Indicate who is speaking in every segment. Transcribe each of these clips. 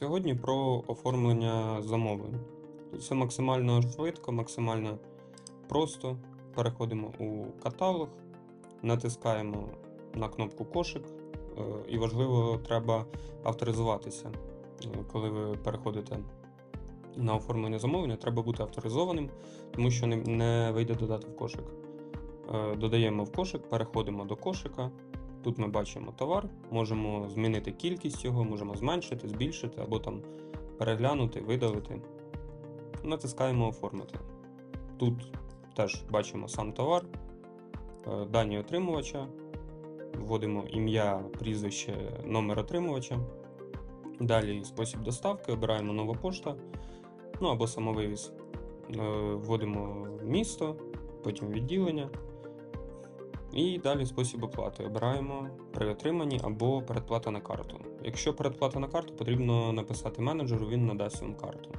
Speaker 1: Сьогодні про оформлення замовлень. Тут все максимально швидко, максимально просто. Переходимо у каталог, натискаємо на кнопку кошик. Е, І важливо, треба авторизуватися. Е, Коли ви переходите на оформлення замовлення, треба бути авторизованим, тому що не, вийде додати в кошик. Е, Додаємо в кошик, переходимо до кошика. Тут ми бачимо товар, можемо змінити кількість його, можемо зменшити, збільшити або там переглянути, видалити. Натискаємо оформити. Тут теж бачимо сам товар, е, дані отримувача, вводимо ім'я, прізвище, номер отримувача. Далі спосіб доставки, обираємо нова пошта, ну або самовивіз. Е, Вводимо місто, потім відділення. І далі спосіб оплати. Обираємо при отриманні або передплата на карту. Якщо передплата на карту, потрібно написати менеджеру, він надасть вам карту.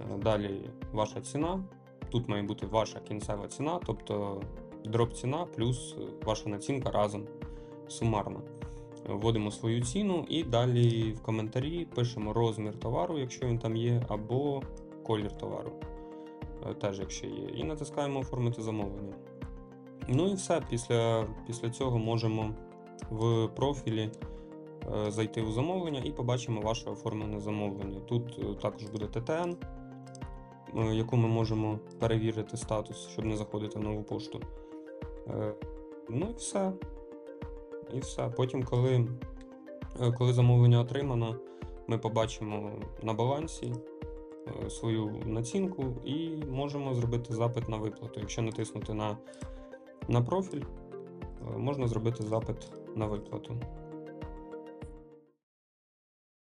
Speaker 1: Е, Далі ваша ціна. Тут має бути ваша кінцева ціна, тобто дроп ціна плюс ваша націнка разом сумарно. Вводимо свою ціну і далі в коментарі пишемо розмір товару, якщо він там є, або колір товару, е, теж якщо є. І натискаємо оформити замовлення. Ну і все. Після, після цього можемо в профілі е, зайти у замовлення і побачимо ваше оформлене замовлення. Тут е, також буде ТТН, е, яку ми можемо перевірити статус, щоб не заходити в нову пошту. Ну і все. І все. Потім, коли, коли замовлення отримано, ми побачимо на балансі свою націнку і можемо зробити запит на виплату. Якщо натиснути на, на профіль, е, можна зробити запит на виплату.